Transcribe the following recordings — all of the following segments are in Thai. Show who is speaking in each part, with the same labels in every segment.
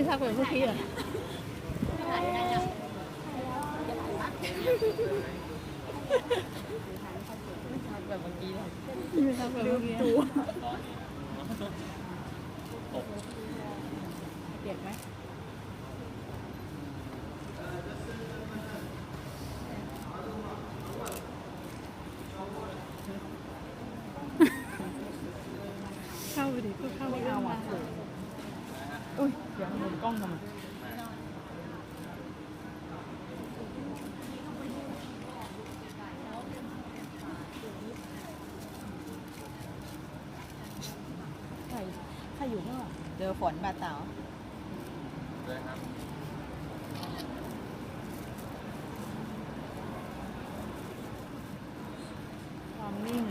Speaker 1: ไม่ทักแบบเมื่อกี้อะ
Speaker 2: ถ่ายได้ยัง
Speaker 3: แบบเมื่อกี้เลย
Speaker 1: ไม่ทักแบบเมื่อกี้
Speaker 3: ตก
Speaker 1: เปียกไหมเข้าไปดิก็เข้า
Speaker 3: ไม่
Speaker 1: ไม่
Speaker 3: เอา
Speaker 1: เอา
Speaker 3: อะ
Speaker 1: อะ
Speaker 3: อุ้ยเดี๋ยวมุมกล้องทำไมใครใครอยู่ข้างหลังเจอฝนบาเต๋า
Speaker 4: เลยครับ
Speaker 1: ความนิ่ง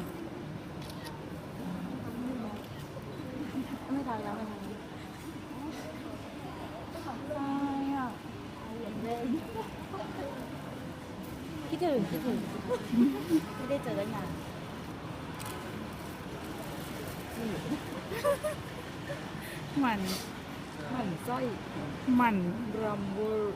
Speaker 3: ไม่ทันแล้วไม่ทัน คิดถึงคิดถึงไม่ได้เจอกันนาน
Speaker 1: หมัน
Speaker 3: หมันสร้อย
Speaker 1: หมัน
Speaker 3: รัมเวอร์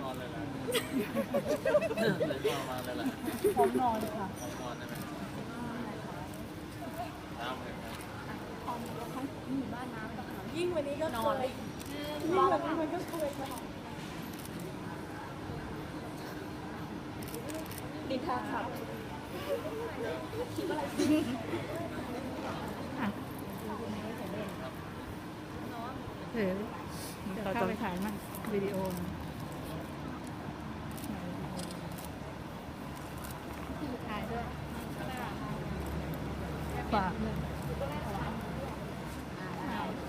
Speaker 4: นอนเลยแหละเลยนอนมาเลยแหละ
Speaker 3: พร้อมนอนค่ะ
Speaker 4: นอนได้ไหมตามเลยครับ
Speaker 3: ยิ่งวันนี้ก็นอนยิ่งวันนี้มันก็เคยนอนดินทาขับ
Speaker 1: อะเดี๋ยวเดี๋ยวเข้าไปถ่ายมั่งวิดีโอนะถ่ายด้วยฝาก